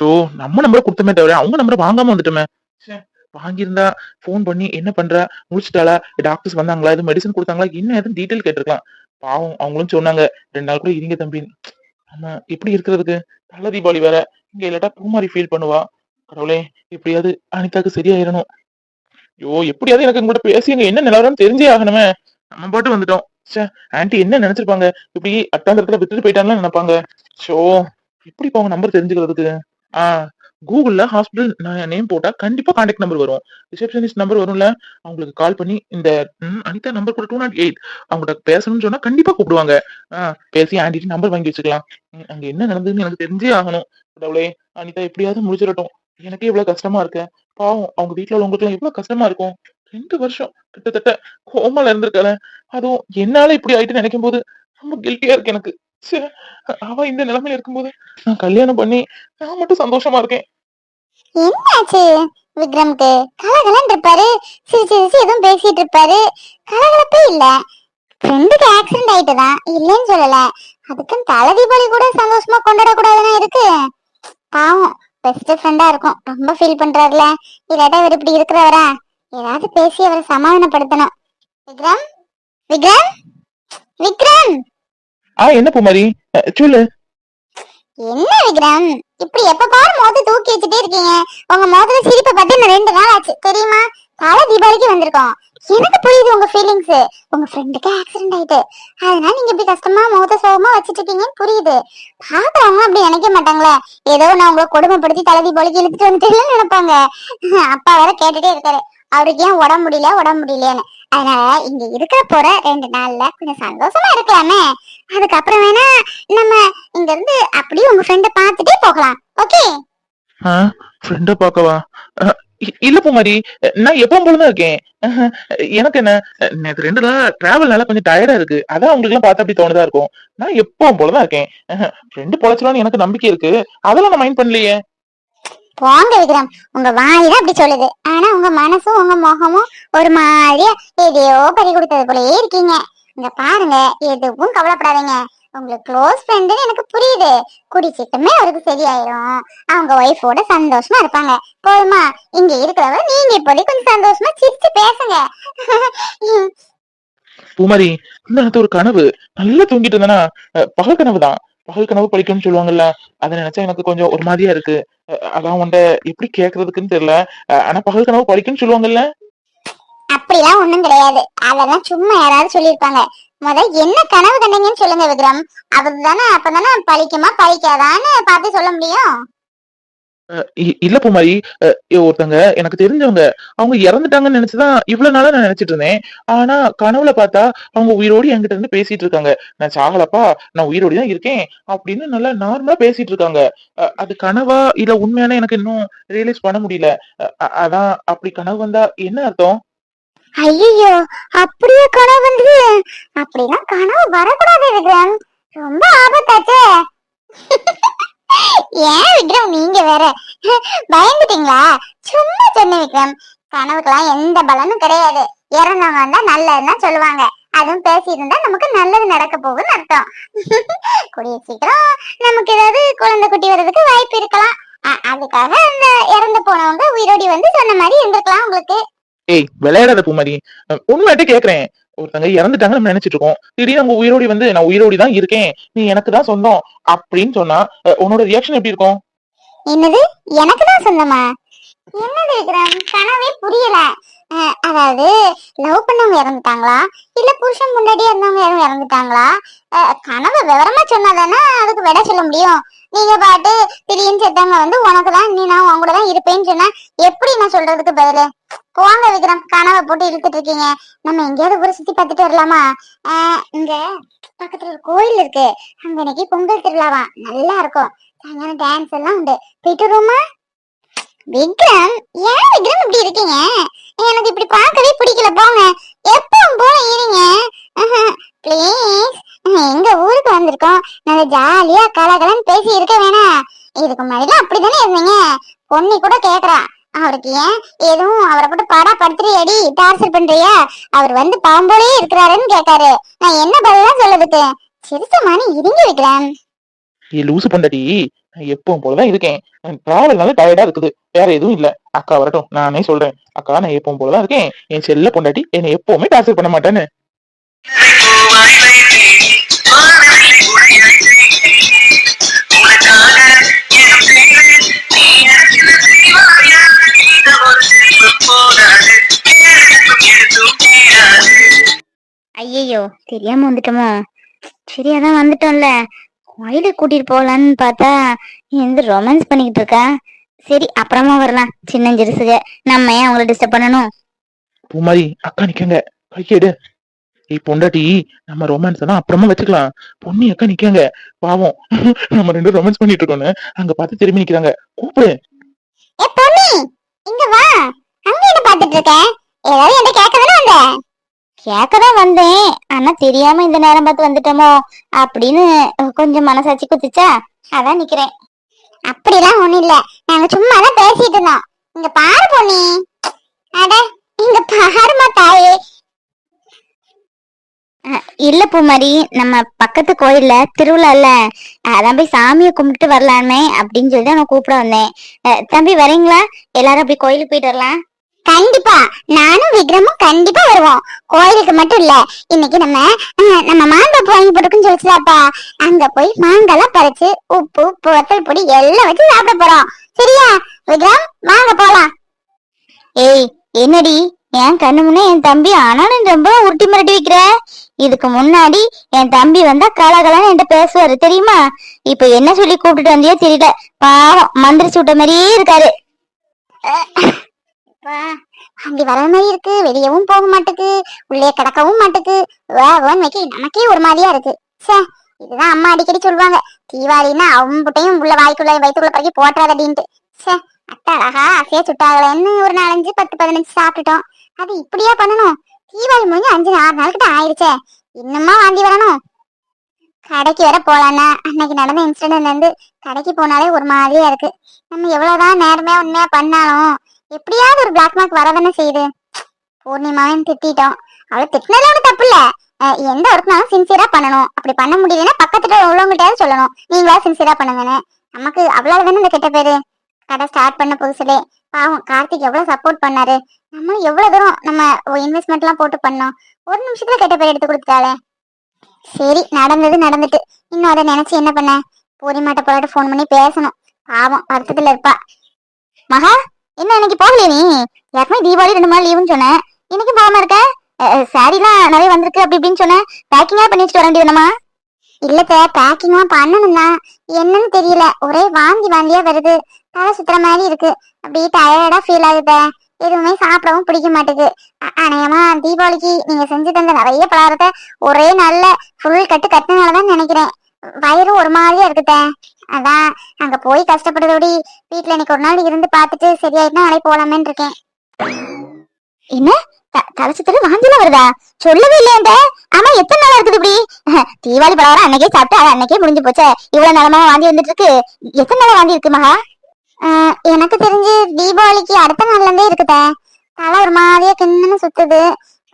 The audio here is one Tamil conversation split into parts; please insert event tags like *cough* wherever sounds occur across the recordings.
ஷோ நம்ம நம்பரை கொடுத்தமே தவிர அவங்க நம்பரை வாங்காம வந்துட்டோமே. ச்சே, வாங்கியிருந்தா ஃபோன் பண்ணி என்ன பண்ற? முடிச்சிட்டாளா? டாக்டர்ஸ் வந்தாங்களா? எதுவும் மெடிசன் கொடுத்தாங்களா? என்ன எதுவும் டீட்டெயில் கேட்டிருக்கலாம். பாவம் அவங்களும் சொன்னாங்க ரெண்டு நாள் கூட இருங்க தம்பி. ஆமா எப்படி இருக்கிறதுக்கு? நல்ல தீபாவளி வேற. இங்க இல்லாட்டா பூமாரி ஃபீல் பண்ணுவா. கடவுளே எப்படியாவது அனிதாக்கு சரியாயிரணும். ஐயோ எப்படியாவது எனக்கு உங்கள்ட்ட பேசி என்ன நிலவரம் தெரிஞ்சே ஆகணுமே. நம்ம பாட்டு வந்துட்டோம். ச்சே ஆன்ட்டி என்ன நினைச்சிருப்பாங்க? இப்படி அட்டாந்தரத்துல விட்டுட்டு போயிட்டான்னு நினைப்பாங்க. ஷோ எப்படி இப்ப அவங்க நம்பர் தெரிஞ்சுக்கிறதுக்கு? ஆ கூகுள்ல ஹாஸ்பிட்டல் நேம் போட்டா கண்டிப்பா கான்டாக்ட் நம்பர் வரும். ரிசப்ஷனிஸ்ட் நம்பர் வரும்ல அவங்களுக்கு கால் பண்ணி இந்த ம், அனிதா நம்பர் கூட டூ நாட் எயிட் அவங்கள்ட்ட பேசணும்னு சொன்னா கண்டிப்பா கூப்பிடுவாங்க. ஆ, பேசி ஆண்டிட்டு நம்பர் வாங்கி வச்சுக்கலாம். ம், அங்க என்ன நடந்ததுன்னு எனக்கு தெரிஞ்சே ஆகணும். கடவுளே அனிதா எப்படியாவது முடிச்சிடட்டும். எனக்கே இவ்வளவு கஷ்டமா இருக்கு. பாவம் அவங்க வீட்டுல உள்ளவங்களுக்கு எல்லாம் எவ்வளவு கஷ்டமா இருக்கும். ரெண்டு வருஷம் கிட்டத்தட்ட கோமால இருந்திருக்கல அதுவும் என்னால இப்படி ஆயிட்டு நினைக்கும் போது ரொம்ப கில்ட்டியா இருக்கு எனக்கு. அவ இந்த நிலைமையில இருக்கும்போது நான் கல்யாணம் பண்ணி நான் மட்டும் சந்தோஷமா இருக்கேன். என்னாச்சு? விக்ரம்க்கு கலகலன்னு இருப்பாரு. சிரிச்சு சிரிச்சு எதுவும் பேசிட்டு இருப்பாரு. கலகலப்பே இல்ல. ஃப்ரெண்டுக்கு ஆக்சிடென்ட் ஆயிட்டு தான் இல்லைன்னு சொல்லல. அதுக்கும் தலை தீபாவளி கூட சந்தோஷமா கொண்டாட கூடாதுன்னா இருக்கு. பாவம் பெஸ்ட் ஃப்ரெண்டா இருக்கும். ரொம்ப ஃபீல் பண்றாருல. இல்லாட்டா இவர் இப்படி இருக்கிறவரா? ஏதாவது பேசி அவரை சமாதானப்படுத்தணும். விக்ரம்? விக்ரம்? விக்ரம்? ஆ என்ன பூமாரி? சொல்லு. என்ன விக்ரம்? இப்படி எப்ப பாரு மோதத்தை தூக்கி வச்சுட்டே இருக்கீங்க. உங்க மோதல சிரிப்பை பார்த்து நான் ரெண்டு நாள் ஆச்சு. தெரியுமா? தலை தீபாவளிக்கு வந்திருக்கோம். எனக்கு புரியுது உங்க ஃபீலிங்ஸ் உங்க ஃப்ரெண்டுக்கு ஆக்சிடென்ட் ஆயிட்டு. அதனால நீங்க இப்படி கஷ்டமா மோத சோகமா வச்சிட்டு இருக்கீங்கன்னு புரியுது. பாக்குறவங்க அப்படி நினைக்க மாட்டாங்களே. ஏதோ நான் உங்களை கொடுமைப்படுத்தி தலை தீபாவளிக்கு இழுத்துட்டு வந்துட்டேன்னு நினைப்பாங்க. அப்பா வேற கேட்டுட்டே இருக்காரு. அவருக்கு ஏன் உடம்பு முடியல உடம்பு முடியலன்னு அதனால இங்க இருக்க போற ரெண்டு நாள்ல கொஞ்சம் சந்தோஷமா இருக்கலாமே. அதுக்கப்புறம் வேணா நம்ம இங்க இருந்து அப்படியே உங்க ஃப்ரெண்ட பார்த்துட்டே போகலாம். ஓகே ஃப்ரெண்ட பார்க்கவா? இல்ல பூமாரி நான் எப்பவும் போலதான் இருக்கேன். எனக்கு என்ன எனக்கு ரெண்டு நாள் டிராவல்னால கொஞ்சம் டயர்டா இருக்கு. அதான் உங்களுக்கு எல்லாம் பார்த்தா அப்படி தோணுதா இருக்கும். நான் எப்பவும் போலதான் இருக்கேன். ஃப்ரெண்டு பொழைச்சிருவான்னு எனக்கு நம்பிக்கை இருக்கு. அதெல்லாம் நான் மைண்ட் பண்ணலையே. போங்க விக்ரம். உங்க வாய் தான் அப்படி சொல்லுது. ஆனா உங்க மனசும் உங்க முகமும் ஒரு மாதிரியா எதையோ பறி கொடுத்தது போலயே இருக்கீங்க. இங்க பாருங்க எதுவும் கவலைப்படாதீங்க. உங்களுக்கு க்ளோஸ் ஃப்ரெண்டுன்னு எனக்கு புரியுது. குடிச்சிட்டுமே அவருக்கு சரியாயிரும். அவங்க ஒய்ஃபோட சந்தோஷமா இருப்பாங்க. போதுமா? இங்க இருக்கிறவங்க நீங்க இப்போதைக்கு கொஞ்சம் சந்தோஷமா சிரிச்சு பேசுங்க. பூமாரி இந்த ஒரு கனவு. நல்லா தூங்கிட்டு இருந்தேன்னா பகல் கனவு தான் பகல் கனவு படிக்கணும்னு சொல்லுவாங்கல்ல அதை நினைச்சா எனக்கு கொஞ்சம் ஒரு மாதிரியா இருக்கு. அதான் உண்ட எப்படி கேக்குறதுக்குன்னு தெரியல. ஆனா பகல் கனவு படிக்கணும்னு சொல்லுவாங்கல்ல. அப்படிலாம் ஒண்ணும் கிடையாது. அதெல்லாம் சும்மா யாராவது சொல்லியிருப்பாங்க. முதல் என்ன கனவு கண்டீங்கன்னு சொல்லுங்க விக்ரம். அதுதானே அப்பதானே பழிக்குமா பழிக்காதான்னு பார்த்து சொல்ல முடியும். இல்ல பூமாரி. ஒருத்தங்க எனக்கு தெரிஞ்சவங்க அவங்க இறந்துட்டாங்கன்னு நினைச்சுதான் இவ்வளவு நாளா நான் நினைச்சிட்டு இருந்தேன். ஆனா கனவுல பார்த்தா அவங்க உயிரோடு என்கிட்ட இருந்து பேசிட்டு இருக்காங்க. நான் சாகலப்பா நான் உயிரோடு தான் இருக்கேன் அப்படின்னு நல்லா நார்மலா பேசிட்டு இருக்காங்க. அஹ் அது கனவா இல்ல உண்மையான எனக்கு இன்னும் ரியலைஸ் பண்ண முடியல. அஹ் அதான் அப்படி கனவு வந்தா என்ன அர்த்தம்? ஐயோ அப்படியே கனவு வந்து அப்படிலாம் கனவு வரக்கூடாது விக்ரம். ரொம்ப ஆபத்தாச்சே. *laughs* ஏன் விக்ரம் நீங்க வேற? பயந்துட்டீங்களா? சும்மா சொன்ன விக்ரம் கனவுக்கெல்லாம் எந்த பலனும் கிடையாது. இறந்தவங்க வந்தா நல்லதுன்னா சொல்லுவாங்க. அதுவும் பேசியிருந்தா நமக்கு நல்லது நடக்க போகுதுன்னு அர்த்தம். கூடிய சீக்கிரம் நமக்கு ஏதாவது குழந்தை குட்டி வர்றதுக்கு வாய்ப்பு இருக்கலாம். அதுக்காக அந்த இறந்து போனவங்க உயிரோடி வந்து சொன்ன மாதிரி இருந்திருக்கலாம் உங்களுக்கு. ஏய் விளையாடாத பூமாரி. உண்மையிட்ட கேக்குறேன். ஒருத்தங்க இறந்துட்டாங்க நம்ம நினைச்சிட்டு இருக்கோம். திடீர்னு அவங்க உயிரோடி வந்து நான் உயிரோடி தான் இருக்கேன். நீ எனக்கு தான் சொந்தம். அப்படின்னு சொன்னா உன்னோட ரியாக்ஷன் எப்படி இருக்கும்? என்னது? எனக்கு தான் சொந்தமா? என்னது விக்ரம் கனவே புரியல. அஹ், அதாவது லவ் பண்ணவங்க இறந்துட்டாங்களா? இல்ல புருஷன் முன்னாடியே இருந்தவங்க யாரும் இறந்துட்டாங்களா? அஹ், கனவை விவரமா சொன்னாதானே அதுக்கு விட சொல்ல முடியும். நீங்க பாட்டு திடீர்னு செத்தவங்க வந்து உனக்கு தான் நீ நான் உங்களோட தான் இருப்பேன்னு சொன்னா எப்படி நான் சொல்றதுக்கு பதிலு? போங்க விக்ரம் கனவை போட்டு இழுத்துட்டு இருக்கீங்க. நம்ம எங்கேயாவது ஊரை சுத்தி பார்த்துட்டு வரலாமா? இங்க பக்கத்துல ஒரு கோயில் இருக்கு. அங்க இன்னைக்கு பொங்கல் திருவிழாவா? நல்லா இருக்கும். சாயங்காலம் டான்ஸ் எல்லாம் உண்டு. போயிட்டு வருவோமா? விக்ரம் ஏன் விக்ரம் இப்படி இருக்கீங்க? எனக்கு இப்படி பார்க்கவே பிடிக்கல. போங்க. எப்பவும் போல இருங்க ப்ளீஸ் எங்க ஊருக்கு வந்திருக்கோம். நல்ல ஜாலியா கலகலன்னு பேசி இருக்க வேணாம். இதுக்கு முன்னாடிலாம் அப்படிதானே இருந்தீங்க? பொண்ணி கூட கேக்குறா. அவருக்கு ஏன்? எதுவும் அவரை போட்டு பாடா படுத்துறியடி டார்ச்சர் பண்றியா? அவர் வந்து பாம்போலயே இருக்கிறாருன்னு கேட்டாரு. நான் என்ன பதிலாம் சொல்லதுக்கு மணி இருங்க விக்ரம் ஏ லூசு பண்டடி நான் எப்பவும் போலதான் இருக்கேன். டிராவல்னால டயர்டா இருக்குது. வேற எதுவும் இல்ல. அக்கா வரட்டும் நானே சொல்றேன். அக்கா நான் எப்பவும் போலதான் இருக்கேன். என் செல்ல பொண்டாட்டி என்னை எப்பவுமே டார்ச்சர் பண்ண மாட்டேன்னு. ஐயையோ தெரியாம வந்துட்டோமோ? சரி அதான் வந்துட்டோம்ல. கோயிலுக்கு கூட்டிட்டு போகலான்னு பார்த்தா எந்த ரொமான்ஸ் பண்ணிக்கிட்டு இருக்கா? சரி அப்புறமா வரலாம் சின்ன சிறுசுக நம்ம ஏன் அவங்கள டிஸ்டர்ப் பண்ணணும்? பூமாரி அக்கா நிக்கங்க. கையெடு ஏய் பொண்டாட்டி நம்ம ரொமான்ஸ் எல்லாம் அப்புறமா வச்சுக்கலாம். பொண்ணி அக்கா நிக்கங்க. பாவம். நம்ம ரெண்டும் ரொமான்ஸ் பண்ணிட்டு இருக்கோம்னு அங்க பார்த்து திரும்பி நிக்கிறாங்க. கூப்பிடு. ஏ பொன்னி இங்க வா. அங்க என்ன பாத்துட்டு இருக்க? ஏதாவது என்ன கேட்க தானே வந்த? கேட்கதான் வந்தேன். ஆனா தெரியாம இந்த நேரம் பார்த்து வந்துட்டோமோ? அப்படின்னு கொஞ்சம் மனசாட்சி குத்துச்சா அதான் நிக்கிறேன். அப்படிலாம் ஒண்ணும் இல்ல. நாங்க சும்மா தான் பேசிட்டு இருந்தோம். இங்க பாரு பொண்ணி அட இங்க பாருமா தாயே. இல்ல பூமாரி நம்ம பக்கத்து கோயில்ல திருவிழா இல்ல. அதான் போய் சாமியை கும்பிட்டு வரலாமே அப்படின்னு சொல்லி தான் நான் கூப்பிட வந்தேன். தம்பி வரீங்களா? எல்லாரும் அப்படி கோயிலுக்கு போயிட்டு வரலாம். கண்டிப்பா. நானும் விக்ரமும் கண்டிப்பா வருவோம். கோயிலுக்கு மட்டும் இல்ல இன்னைக்கு நம்ம நம்ம மாங்காய் வாங்கி போட்டுக்குன்னு சொல்லிச்சுலாப்பா. அங்க போய் மாங்காய்லாம் பறிச்சு உப்பு வத்தல் பொடி எல்லாம் வச்சு சாப்பிட போறோம். சரியா? விக்ரம் வாங்க போலாம். ஏய் என்னடி? என் கண்ணு முன்னே என் தம்பி ஆனாலும் ரொம்ப உருட்டி மிரட்டி வைக்கிற? இதுக்கு முன்னாடி என் தம்பி வந்தா கலகலன்னு என்கிட்ட பேசுவாரு தெரியுமா? இப்ப என்ன சொல்லி கூப்பிட்டுட்டு வந்தியோ தெரியல. பாவம் மந்திரிச்சு விட்ட மாதிரியே இருக்காரு. அப்படி வர மாதிரி இருக்கு. வெளியவும் போக மாட்டுக்கு. உள்ளே கிடக்கவும் மாட்டுக்கு. வேன் வைக்க நமக்கே ஒரு மாதிரியா இருக்கு. சே இதுதான் அம்மா அடிக்கடி சொல்லுவாங்க. தீபாவளின்னா அவம்புட்டையும் உள்ள வாய்க்குள்ள வயிற்றுக்குள்ள பறக்கி போட்டுறாதடின்ட்டு. சே அட்டை அழகா அசையா சுட்டாகலன்னு ஒரு நாலஞ்சு பத்து பதினஞ்சு சாப்பிட்டுட்டோம். அது இப்படியா பண்ணணும்? தீபாவளி முடிஞ்சு அஞ்சு ஆறு நாள் கிட்ட ஆயிடுச்சே இன்னுமா வாந்தி வரணும்? கடைக்கு வேற போலான்னா அன்னைக்கு நடந்த இன்சிடென்ட் வந்து கடைக்கு போனாலே ஒரு மாதிரியா இருக்கு. நம்ம எவ்வளவுதான் நேர்மையா உண்மையா பண்ணாலும் எப்படியாவது ஒரு பிளாக் மார்க் வரதானே செய்யுது? பூர்ணிமாவையும் திட்டிட்டோம். அவளை திட்டினதோட தப்பு இல்ல எந்த ஒர்க்னாலும் சின்சியரா பண்ணணும். அப்படி பண்ண முடியலன்னா பக்கத்துல உள்ளவங்கிட்டயாவது சொல்லணும். நீங்களா சின்சியரா பண்ணுங்கன்னு. நமக்கு அவ்வளவு தானே இந்த கெட்ட பேரு? கடை ஸ்டார்ட் பண்ண புதுசுலே பாவம் கார்த்திக் எவ்வளவு சப்போர்ட் பண்ணாரு. நம்ம எவ்வளவு தூரம் நம்ம இன்வெஸ்ட்மெண்ட் எல்லாம் போட்டு பண்ணோம். ஒரு நிமிஷத்துல கெட்ட பேர் எடுத்து கொடுத்தாலே சரி நடந்தது நடந்துட்டு. இன்னும் அதை நினைச்சு என்ன பண்ண? பூரிமாட்ட போராட்டு ஃபோன் பண்ணி பேசணும். பாவம் வருத்தத்துல இருப்பா. மகா என்ன இன்னைக்கு போகலையே நீ? ஏற்கனவே தீபாவளி ரெண்டு நாள் லீவுன்னு சொன்னேன் இன்னைக்கு போகாம இருக்க? சாரிலாம் நிறைய வந்திருக்கு அப்படி இப்படின்னு சொன்னேன் பேக்கிங்கா பண்ணி வச்சுட்டு வர வேண்டியதுனமா இல்லத்த பேக்கிங்லாம் பண்ணணும் தான் என்னன்னு தெரியல. ஒரே வாந்தி வாந்தியா வருது. தலை சுத்துற மாதிரி இருக்கு. அப்படியே டயர்டா ஃபீல் ஆகுது. எதுவுமே சாப்பிடவும் பிடிக்க மாட்டேங்குது அநேகமா தீபாவளிக்கு நீங்க செஞ்சு தந்த நிறைய பலகாரத்தை ஒரே நாள்ல ஃபுல் கட்டு கட்டினாலதான் நினைக்கிறேன். வயிறு ஒரு மாதிரியா இருக்குத. அதான் அங்க போய் கஷ்டப்படுறதோடி வீட்டுல இன்னைக்கு ஒரு நாள் இருந்து பாத்துட்டு சரியாயிட்டா நாளை போலாமேன்னு இருக்கேன். என்ன? தலைச்சத்துல வாஞ்சில வருதா? சொல்லவே இல்லையேண்ட ஆமா எத்தனை நாளா இருக்குது இப்படி? தீபாவளி பலகாரம் அன்னைக்கே சாப்பிட்டு அது அன்னைக்கே முடிஞ்சு போச்சே. இவ்வளவு நிலமா வாந்தி வந்துட்டு இருக்கு. எத்தனை நாள் வாந்தி இருக்கு மகா? ஆஹ் எனக்கு தெரிஞ்சு தீபாவளிக்கு அடுத்த நாள்ல இருந்தே இருக்குதே. தலை ஒரு மாதிரியா கிண்ணன்னு சுத்துது.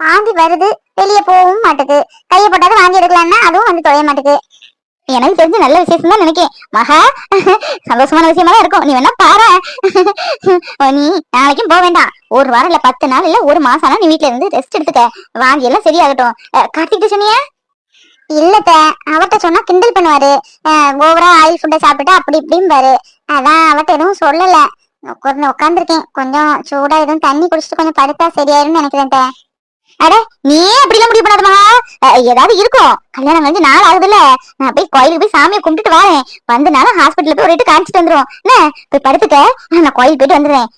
வாந்தி வருது வெளியே போகவும் மாட்டுது கையை போட்டாலும் வாந்தி எடுக்கலாம்னா அதுவும் வந்து தொலைய மாட்டுது எனக்கு தெரிஞ்சு நல்ல விசேஷம் தான் நினைக்கேன். மகா சந்தோஷமான விஷயமா தான் இருக்கும். நீ வேணா பாரு. நீ நாளைக்கும் போக வேண்டாம். ஒரு வாரம் இல்ல பத்து நாள் இல்ல ஒரு மாசம் ஆனா நீ வீட்டுல இருந்து ரெஸ்ட் எடுத்துக்க. வாந்தி எல்லாம் சரியாகட்டும். அஹ், கார்த்திக் சொன்னியா? இல்லத்த அவர்கிட்ட சொன்னா கிண்டல் பண்ணுவாரு. ஓவரா ஆயில் ஃபுட்டை சாப்பிட்டு அப்படி இப்படிம்பாரு அதான் அவர்கிட்ட எதுவும் சொல்லல. உட்காந்துருக்கேன் கொஞ்சம் சூடா எதுவும் தண்ணி குடிச்சிட்டு கொஞ்சம் படுத்தா சரியாயிரும்னு நினைக்கிறேன் அட நீ அப்படிலாம் முடிவு பண்ணாதமா ஏதாவது இருக்கும் கல்யாணம் கழிஞ்சு நாள் ஆகுதுல்ல நான் போய் கோயிலுக்கு போய் சாமியை கும்பிட்டுட்டு வரேன். வந்தனால ஹாஸ்பிட்டல்ல போய் ஒரு ரேட்டு காமிச்சிட்டு வந்துடும் என்ன? போய் படுத்துக்க. நான் கோயிலுக்கு போயிட்டு வந்துடுறேன்.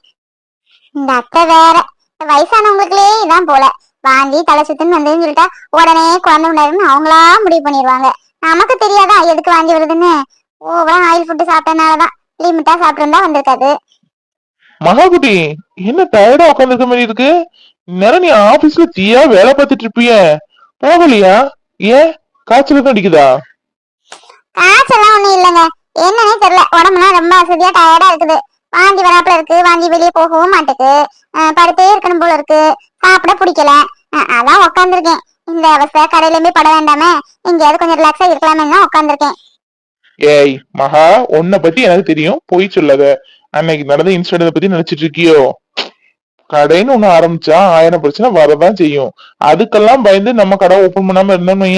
இந்த அத்தை வேற. வயசானவங்களுக்குலே இதான் போல. வாந்தி தலை சுத்துன்னு வந்ததுன்னு சொல்லிட்டா உடனே குழந்தை உண்டாருன்னு அவங்களா முடிவு பண்ணிடுவாங்க. நமக்கு தெரியாதா எதுக்கு வாந்தி வருதுன்னு? ஓவரா ஆயில் ஃபுட்டு சாப்பிட்டனாலதான். லிமிட்டா சாப்பிட்டு வந்திருக்காது. மகாகுட்டி என்ன டயர்டா உட்காந்துருக்க மாதிரி இருக்கு? நேரம் நீ ஆபீஸ்ல தீயா வேலை பார்த்துட்டு இருப்பிய. போகலையா? ஏன்? காய்ச்சல் தான் அடிக்குதா? காய்ச்சல்லாம் ஒண்ணும் இல்லைங்க. என்னன்னே தெரியல. உடம்புலாம் ரொம்ப அசதியா டயர்டா இருக்குது. வாந்தி வராப்புல இருக்கு. வாந்தி வெளியே போகவும் மாட்டுக்கு. படுத்தே இருக்கணும் போல இருக்கு. சாப்பிட பிடிக்கல. அதான் உட்காந்துருக்கேன் இந்த அவஸ்தை கடையில போய் பட வேண்டாமே. எங்கேயாவது கொஞ்சம் ரிலாக்ஸா இருக்கலாமே தான் உட்காந்துருக்கேன் ஏய் மகா உன்னை பத்தி எனக்கு தெரியும். பொய் சொல்லாத. அன்னைக்கு நடந்த இன்சிடென்ட் பத்தி நினைச்சிட்டு இருக்கியோ? கடைன்னு ஒண்ணு ஆரம்பிச்சா ஆயிரம் பிரச்சனை வரதான் செய்யும். அதுக்கெல்லாம் பயந்து நம்ம கடை ஓபன் பண்ணாம இருந்தோம்னு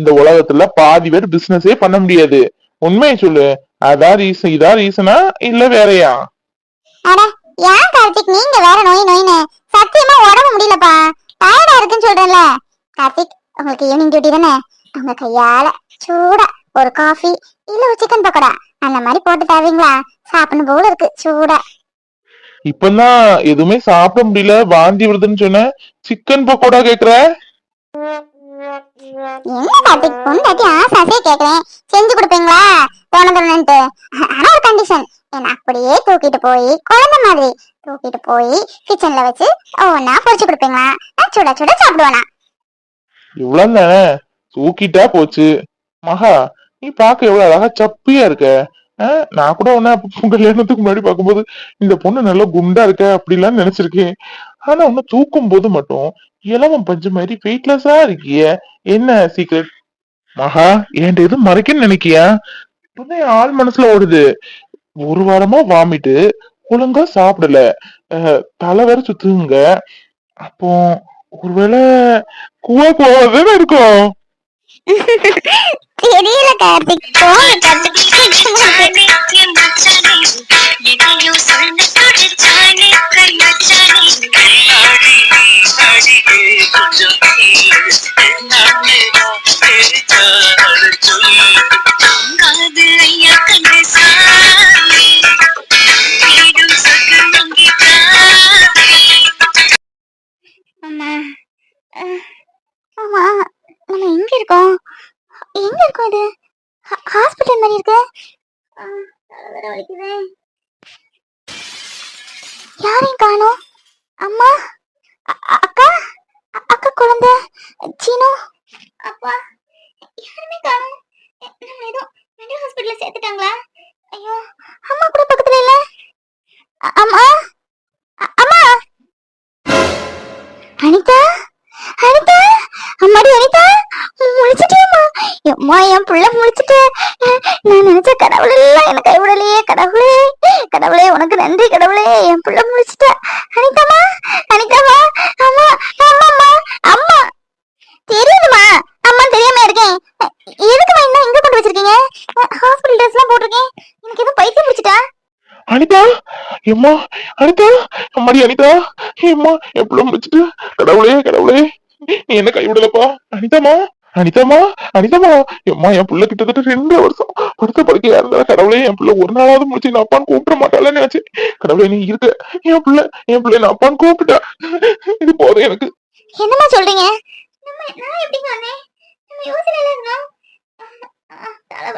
இந்த உலகத்துல பாதி பேர் பிசினஸே பண்ண முடியாது. உண்மையை சொல்லு. அதான் ரீசன் இதான் ரீசனா இல்ல வேறயா? ஏன் கார்த்திக்? நீங்க வேற நோய் நோயின்னு. சத்தியமா உடம்பு முடியலப்பா. டயர்டா இருக்குன்னு சொல்றேன்ல. கார்த்திக் உங்களுக்கு ஈவினிங் டியூட்டி தானே? உங்க கையால சூடா ஒரு காஃபி இல்ல ஒரு சிக்கன் பக்கோடா. அந்த மாதிரி போட்டு தருவீங்களா சாப்பிடணும் போல இருக்கு சூடா. இப்பதான் எதுவுமே சாப்பிட முடியல. வாந்தி வருதுன்னு சொன்ன. சிக்கன் பக்கோடா கேக்குற? என்ன கார்த்திக் பொண்டாட்டி ஆசாசே கேக்குறேன் செஞ்சு கொடுப்பீங்களா? ஆனா ஒரு கண்டிஷன் என்ன அப்படியே தூக்கிட்டு போய் குழந்தை மாதிரி தூக்கிட்டு போய் கிச்சன்ல வச்சு ஒவ்வொன்னா பொரிச்சு கொடுப்பீங்களா? சுட சுட சாப்பிடுவேனா. இவ்வளவு தானே தூக்கிட்டா போச்சு. மகா நீ பார்க்க எவ்வளவு அழகா சப்பியா இருக்க. நான் கூட உன்ன அப்ப கல்யாணத்துக்கு முன்னாடி பார்க்கும்போது இந்த பொண்ணு நல்லா குண்டா இருக்க அப்படிலாம் நினைச்சிருக்கேன். ஆனா உன்ன தூக்கும் போது மட்டும் இளவம் பஞ்சு மாதிரி வெயிட்லெஸ்ஸா இருக்கிய. என்ன சீக்ரெட் மகா என்கிட்ட எதுவும் மறைக்கன்னு நினைக்கியா? இப்பதான் ஆள் மனசுல ஓடுது. ஒரு வாரமா வாமிட்டு ஒழுங்கா சாப்பிடல. தலை வேற சுத்துங்க அப்போ ஒருவேளை குவா குவா இருக்கும். *laughs* தெரியல கார்த்திக். போங்க கார்த்திக் அஹ், தலை வேற வலிக்குதே. யாரையும் காணோம் அம்மா அக்கா அக்கா குழந்தை சீனோ அப்பா யாருமே காணோம் நம்ம ஏதோ மெண்டல் ஹாஸ்பிட்டல்ல சேர்த்துட்டாங்களா ஐயோ அம்மா கூட பக்கத்துல இல்ல அம்மா அம்மா அனிதா அனிதா அம்மாடி அனிதா முழிச்சிட்டேம்மா அம்மா என் கடவுளே கடவுளே உனக்கு நன்றி கடவுளே. என் புள்ள முடிச்சிட்ட அனிதாமா அனிதாமா அம்மா அம்மாம்மா அம்மா. தெரியுதுமா அம்மா தெரியாம இருக்கேன். எதுக்குமா இன்னும் இங்க கொண்டு வச்சிருக்கீங்க? ஹாஸ்பிட்டல் ட்ரெஸ் எல்லாம் போட்டிருக்கேன். எனக்கு எதுவும் பைத்தியம் முடிச்சிட்டா அனிதா எம்மா அனிதா அம்மாடி அனிதா எம்மா எவ்வளவு முடிச்சிட்டு கடவுளே கடவுளே நீ என்ன கைவிடலப்பா அனிதாமா அனிதாமா அனிதாமா எம்மா என் பிள்ளை கிட்டத்தட்ட ரெண்டு வருஷம். படுத்த படுக்கையா இருந்தா கடவுளே என் பிள்ளை ஒரு நாளாவது முடிச்சு நான் அப்பான்னு கூப்பிட மாட்டாளன்னு நினைச்சேன் கடவுளே நீ இருக்க. என் பிள்ளை என் பிள்ளை நான் அப்பான்னு கூப்பிட்டா இது போதும் எனக்கு. என்னமா சொல்றீங்க? நம்ம நான் எப்படி வந்தேன்? நம்ம யோசனை இருந்தோம். தலை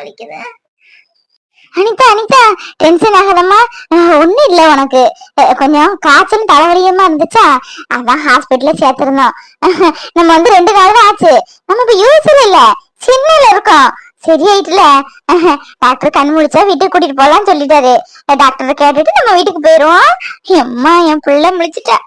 அனிதா அனிதா டென்ஷன் ஆகாதம்மா. ஒன்றும் ஒண்ணும் இல்ல உனக்கு. கொஞ்சம் காய்ச்சல் தலைவலியமா இருந்துச்சா? அதான் ஹாஸ்பிட்டல சேர்த்திருந்தோம். நம்ம வந்து ரெண்டு நாள் தான் ஆச்சு. நம்ம இப்ப யூஸ்ல இல்ல. சின்னல இருக்கோம். சரியாயிட்டுல. டாக்டர் கண் முழிச்சா வீட்டுக்கு கூட்டிட்டு போலாம்னு சொல்லிட்டாரு. டாக்டர் கேட்டுட்டு நம்ம வீட்டுக்கு போயிருவோம் எம்மா என் பிள்ளை முழிச்சிட்டா.